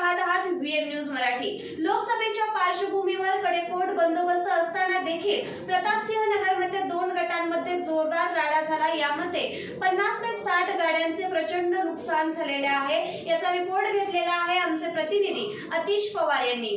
पाहत आहात VM news Marathi. लोकसभेच्या पार्श्वभूमीवर कडेकोट बंदोबस्त असताना देखील प्रतापसिंह नगरमध्ये दोन गटांमध्ये जोरदार राडा झाला. यामध्ये पन्नास ते साठ गाड्यांचे प्रचंड नुकसान झालेले आहे. याचा रिपोर्ट घेतलेला आहे आमचे प्रतिनिधी अतिश पवार यांनी.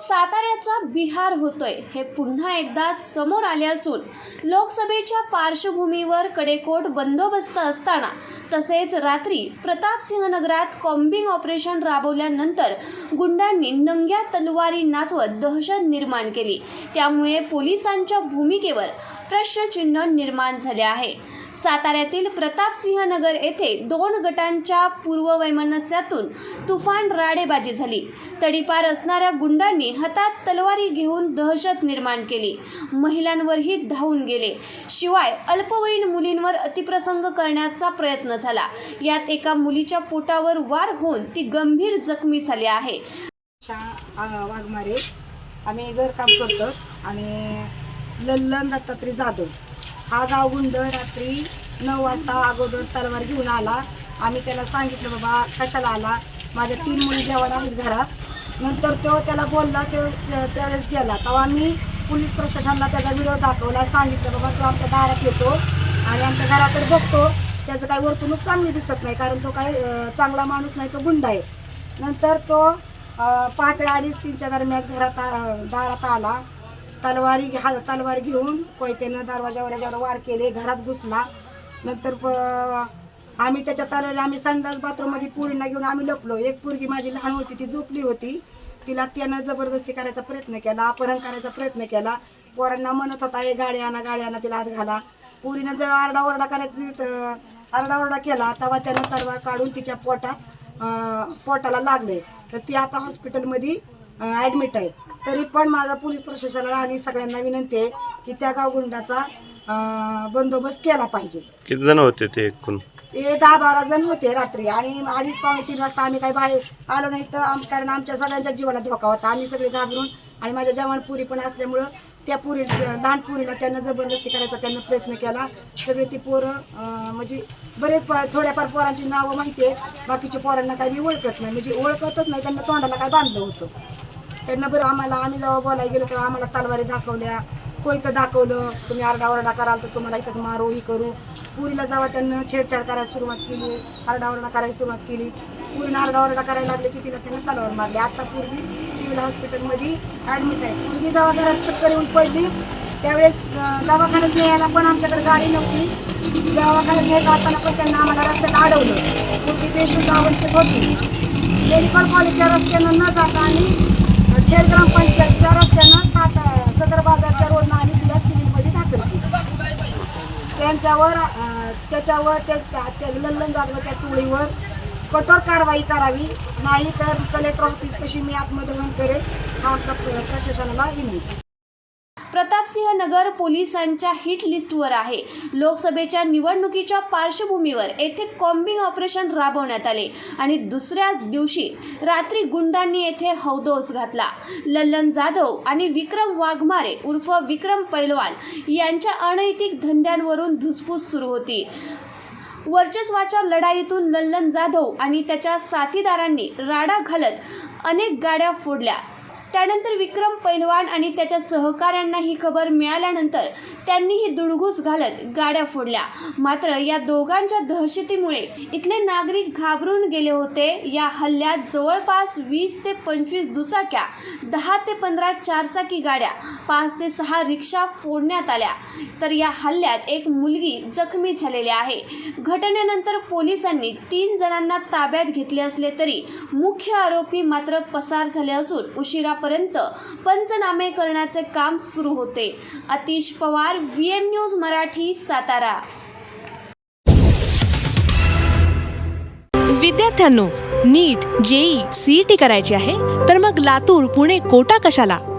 साताऱ्याचा बिहार होतोय हे पुन्हा एकदा समोर आले असून लोकसभेच्या पार्श्वभूमीवर कडेकोट बंदोबस्त असताना तसेच रात्री प्रतापसिंहनगरात कॉम्बिंग ऑपरेशन राबवल्यानंतर गुंडांनी नंग्या तलवारी नाचवत दहशत निर्माण केली. त्यामुळे पोलिसांच्या भूमिकेवर प्रश्नचिन्ह निर्माण झाले आहे. साताऱ्यातील प्रतापसिंह नगर येथे दोन गटांच्या पूर्ववैमनस्यातून तुफान राडेबाजी झाली. तडीपार असणाऱ्या गुंडांनी हातात तलवारी घेऊन दहशत निर्माण केली. महिलांवरही धावून गेले. शिवाय अल्पवयीन मुलींवर अतिप्रसंग करण्याचा प्रयत्न झाला. यात एका मुलीच्या पोटावर वार होऊन ती गंभीर जखमी झाली आहे. वाघमारे. आम्ही घरकाम करतो आणि लल्लन दत्तात्रय जाधव. हा गावगुंड रात्री नऊ वाजता अगोदर तलवार घेऊन आला. आम्ही त्याला सांगितलं बाबा कशाला आला? माझ्या तीन मुली जेवण आहेत घरात. नंतर तो त्याला बोलला ते त्यावेळेस गेला. तेव्हा आम्ही पोलीस प्रशासनाला त्याचा व्हिडिओ दाखवला. सांगितलं बाबा तो आमच्या दारात येतो आणि आमच्या घराकडे बघतो. त्याचं काही वर्तणूक चांगली दिसत नाही कारण तो काही चांगला माणूस नाही तो गुंड आहे. नंतर तो पहाटे अडीच तीनच्या दरम्यान घरात दारात आला. तलवारी हा तलवार घेऊन कोयत्यानं दरवाजावर याच्यावर वार केले घरात घुसला. नंतर प- आम्ही त्याच्या तलवारी आम्ही संडास बाथरूममध्ये पुरींना घेऊन आम्ही लपलो. एक पोरगी माझी लहान होती ती झोपली होती. तिला त्यानं जबरदस्ती करायचा प्रयत्न केला अपहरण करायचा प्रयत्न केला. पोरांना म्हणत होता हे गाडी आणा गाडी आणा तिला आत घाला. पुरीनं जेव्हा आरडाओरडा करायची त- आरडाओरडा केला तेव्हा त्यानं तलवार काढून तिच्या पोटात पोटाला लागले. तर ती आता हॉस्पिटलमध्ये ॲडमिट आहे. तरी पण माझा पोलीस प्रशासनाला आणि सगळ्यांना विनंती आहे की त्या गावगुंडाचा बंदोबस्त केला पाहिजे. किती जण होते ते एकूण? ते दहा बारा जण होते रात्री आणि अडीच पावणे तीन वाजता आम्ही काही बाहेर आलो नाही तर आम कारण आमच्या सगळ्यांच्या जीवाला धोका होता. आम्ही सगळे घाबरून आणि माझ्या जवान पुरी पण असल्यामुळं त्या पुरी लहान पुरीला त्यांना जबरदस्ती करायचा त्यांना प्रयत्न केला. सगळे ती पोरं म्हणजे बरेच प थोड्याफार पोरांची नावं माहिती आहेत बाकीच्या पोरांना काही मी ओळखत नाही. म्हणजे ओळखतच नाही. त्यांना तोंडाला काय बांधलं होतं? त्यांना बरं आम्हाला आम्ही जेव्हा बोलायला गेलो तेव्हा आम्हाला तलवारी दाखवल्या. कोयतं दाखवलं तुम्ही आरडाओरडा कराल तर तुम्हाला इथंच मारू ही करू. पुरीला जेव्हा त्यांना छेडछाड करायला सुरुवात केली आरडाओरडा करायला सुरुवात केली पुरीनं आरडाओरडा करायला लागले की तिला त्यांना तलवार मारली. आता पूर्वी सिव्हिल हॉस्पिटलमध्ये ॲडमिट आहे. पूर्वी जेव्हा घरात चक्कर येऊन पडली त्यावेळेस दवाखान्यात न्यायला पण आमच्याकडे गाडी नव्हती. दवाखान्यात नेत असताना पण त्यांना आम्हाला रस्त्यात अडवलं. पूर्वी बेशुद्ध अवस्थेत होती. मेडिकल कॉलेजच्या रस्त्यानं न जाता ग्रामपंचायतच्या रस्त्यानं सात सदर बाजारच्या रोडनं आणि तिला सिव्हिलमध्ये दाखल केली. त्यांच्यावर त्याच्यावर ते त्या- त्या लल्लन जाधवच्या टोळीवर कठोर कारवाई करावी. नाही तर कलेक्टर ऑफिस कशी मी आत्मदहन करेल हा आमचा प्रशासनाला विनंती. प्रतापसिंह नगर पोलिसांच्या हिट लिस्टवर आहे. लोकसभेच्या निवडणुकीच्या पार्श्वभूमीवर येथे कॉम्बिंग ऑपरेशन राबवण्यात आले आणि दुसऱ्याच दिवशी रात्री गुंडांनी येथे हौदोस घातला. लल्लन जाधव आणि विक्रम वाघमारे उर्फ विक्रम पैलवान यांच्या अनैतिक धंद्यांवरून धुसफूस सुरू होती. वर्चस्वाच्या लढाईतून लल्लन जाधव आणि त्याच्या साथीदारांनी राडा घालत अनेक गाड्या फोडल्या. त्यानंतर विक्रम पैलवान आणि त्याच्या सहकाऱ्यांना ही खबर मिळाल्यानंतर त्यांनीही दुडघूस घालत गाड्या फोडल्या. मात्र या दोघांच्या दहशतीमुळे इथले नागरिक घाबरून गेले होते. या हल्ल्यात जवळपास वीस ते पंचवीस दुचाक्या दहा ते पंधरा चारचाकी गाड्या पाच ते सहा रिक्षा फोडण्यात आल्या. तर या हल्ल्यात एक मुलगी जखमी झालेली आहे. घटनेनंतर पोलिसांनी तीन जणांना ताब्यात घेतले असले तरी मुख्य आरोपी मात्र पसार झाले असून उशिरा उशिरापर्यंत पंचनामे करण्याचे काम सुरू होते. Atish Pawar V M news Marathi Satara. विद्यार्थ्यांनो नीट जेई सीईटी करायची आहे तर मग लातूर पुणे कोटा कशाला?